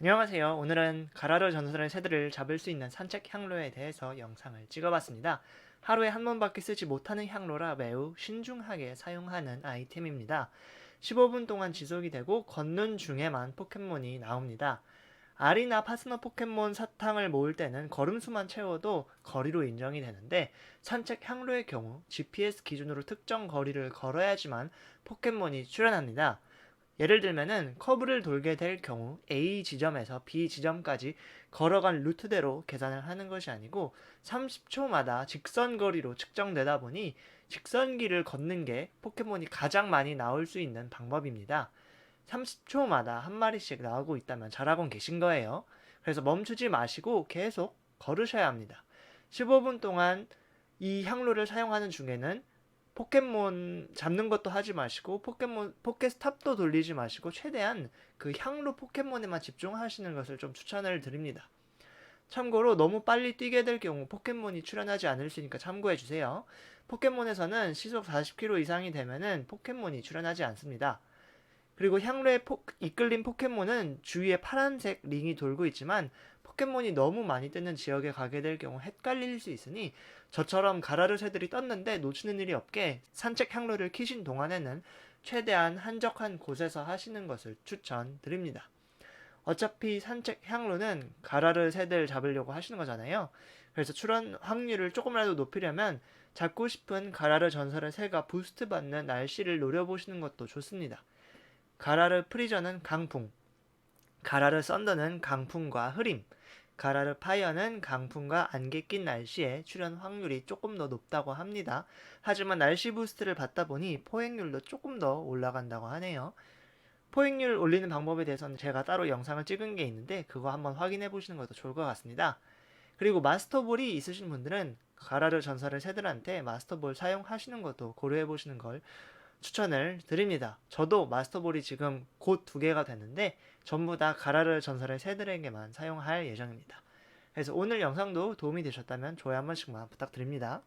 안녕하세요. 오늘은 가라르 전설의 새들을 잡을 수 있는 산책 향로에 대해서 영상을 찍어봤습니다. 하루에 한 번밖에 쓰지 못하는 향로라 매우 신중하게 사용하는 아이템입니다. 15분 동안 지속이 되고 걷는 중에만 포켓몬이 나옵니다. 알이나 파스모 포켓몬 사탕을 모을 때는 걸음수만 채워도 거리로 인정이 되는데 산책 향로의 경우 GPS 기준으로 특정 거리를 걸어야지만 포켓몬이 출현합니다. 예를 들면은 커브를 돌게 될 경우 A 지점에서 B 지점까지 걸어간 루트대로 계산을 하는 것이 아니고 30초마다 직선 거리로 측정되다 보니 직선길을 걷는 게 포켓몬이 가장 많이 나올 수 있는 방법입니다. 30초마다 한 마리씩 나오고 있다면 잘하고 계신 거예요. 그래서 멈추지 마시고 계속 걸으셔야 합니다. 15분 동안 이 향로를 사용하는 중에는 포켓몬 잡는 것도 하지 마시고 포켓몬 포켓스탑도 돌리지 마시고 최대한 그 향로 포켓몬에만 집중하시는 것을 좀 추천을 드립니다. 참고로 너무 빨리 뛰게 될 경우 포켓몬이 출현하지 않을 수 있으니까 참고해 주세요. 포켓몬에서는 시속 40km 이상이 되면은 포켓몬이 출현하지 않습니다. 그리고 향로에 포- 이끌린 포켓몬은 주위에 파란색 링이 돌고 있지만 포켓몬이 너무 많이 뜨는 지역에 가게 될 경우 헷갈릴 수 있으니 저처럼 가라르 새들이 떴는데 놓치는 일이 없게 산책 향로를 키신 동안에는 최대한 한적한 곳에서 하시는 것을 추천드립니다. 어차피 산책 향로는 가라르 새들 잡으려고 하시는 거잖아요. 그래서 출현 확률을 조금이라도 높이려면 잡고 싶은 가라르 전설의 새가 부스트 받는 날씨를 노려보시는 것도 좋습니다. 가라르 프리저는 강풍, 가라르 썬더는 강풍과 흐림, 가라르 파이어는 강풍과 안개 낀 날씨에 출현 확률이 조금 더 높다고 합니다. 하지만 날씨 부스트를 받다 보니 포획률도 조금 더 올라간다고 하네요. 포획률 올리는 방법에 대해서는 제가 따로 영상을 찍은 게 있는데 그거 한번 확인해 보시는 것도 좋을 것 같습니다. 그리고 마스터볼이 있으신 분들은 가라르 전설의 새들한테 마스터볼 사용하시는 것도 고려해 보시는 걸 추천을 드립니다. 저도 마스터볼이 지금 곧 두 개가 됐는데 전부 다 가라르 전설의 새들에게만 사용할 예정입니다. 그래서 오늘 영상도 도움이 되셨다면 좋아요 한 번씩만 부탁드립니다.